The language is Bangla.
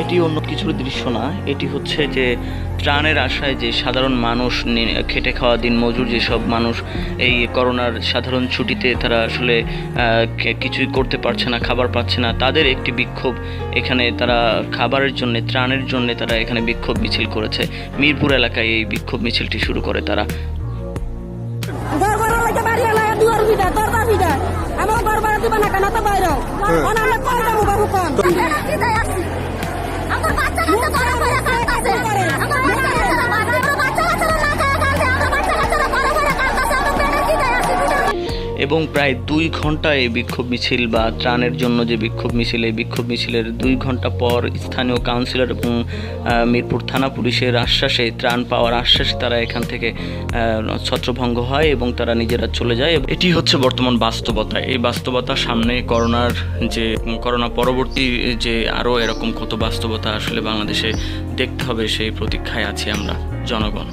এটি অন্য কিছুর দৃশ্য না। এটি হচ্ছে যে ত্রাণের আশায় যে সাধারণ মানুষ খেটে খাওয়া দিন মজুর যেসব মানুষ এই করোনার সাধারণ ছুটিতে তারা আসলে কিছুই করতে পারছে না খাবার পাচ্ছে না তাদের একটি বিক্ষোভ এখানে তারা খাবারের জন্য ত্রাণের জন্য তারা এখানে বিক্ষোভ মিছিল করেছে। মিরপুর এলাকায় এই বিক্ষোভ মিছিলটি শুরু করে তারা। আমার দিবা কেন? তো বাইরে। আমরা কল যাব বাবু কল এবং প্রায় দুই ঘণ্টা এই বিক্ষোভ মিছিল বা ত্রাণের জন্য যে বিক্ষোভ মিছিল, এই বিক্ষোভ মিছিলের দুই ঘণ্টা পর স্থানীয় কাউন্সিলর এবং মিরপুর থানা পুলিশের আশ্বাসে ত্রাণ পাওয়ার আশ্বাসে তারা এখান থেকে ছত্রভঙ্গ হয় এবং তারা নিজেরা চলে যায়। এটি হচ্ছে বর্তমান বাস্তবতা। এই বাস্তবতার সামনে করোনার যে, করোনা পরবর্তী যে আরও এরকম কত বাস্তবতা আসলে বাংলাদেশে দেখতে হবে, সেই প্রতীক্ষায় আছি আমরা, জনগণ।